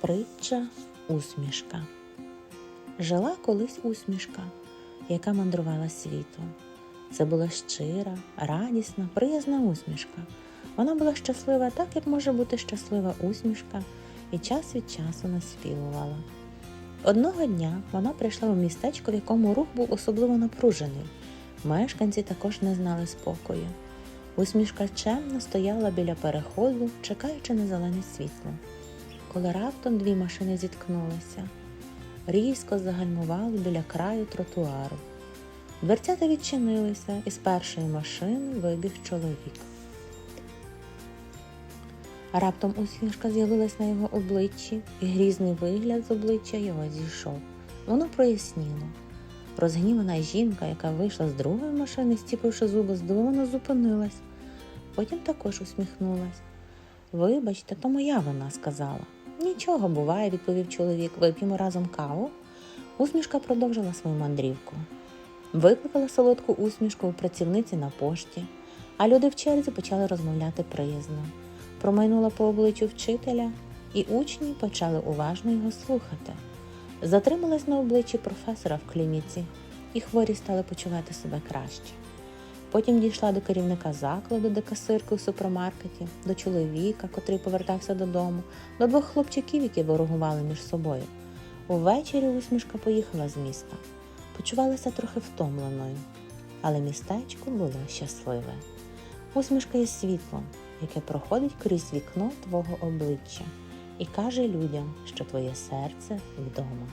Притча усмішка. Жила колись усмішка, яка мандрувала світом. Це була щира, радісна, приязна усмішка. Вона була щаслива так, як може бути щаслива усмішка, і час від часу наспівувала. Одного дня вона прийшла у містечко, в якому рух був особливо напружений. Мешканці також не знали спокою. Усмішка чемно стояла біля переходу, чекаючи на зелене світло. Коли раптом дві машини зіткнулися, різко загальмували біля краю тротуару. Дверцята відчинилися, і з першої машини вибіг чоловік. Раптом усмішка з'явилась на його обличчі, і грізний вигляд з обличчя його зійшов. Воно проясніло. Розгнівана жінка, яка вийшла з другої машини, стіпивши зуби, здивовано зупинилась. Потім також усміхнулась. Вибачте, то моя вона сказала. Нічого буває, відповів чоловік. Вип'ємо разом каву. Усмішка продовжила свою мандрівку. Викликала солодку усмішку у працівниці на пошті, а люди в черзі почали розмовляти приязно. Промайнула по обличчю вчителя, і учні почали уважно його слухати. Затрималась на обличчі професора в клініці, і хворі стали почувати себе краще. Потім дійшла до керівника закладу, де касирки у супермаркеті, до чоловіка, котрий повертався додому, до двох хлопчиків, які ворогували між собою. Увечері усмішка поїхала з міста. Почувалася трохи втомленою, але містечко було щасливе. Усмішка є світлом, яке проходить крізь вікно твого обличчя і каже людям, що твоє серце вдома.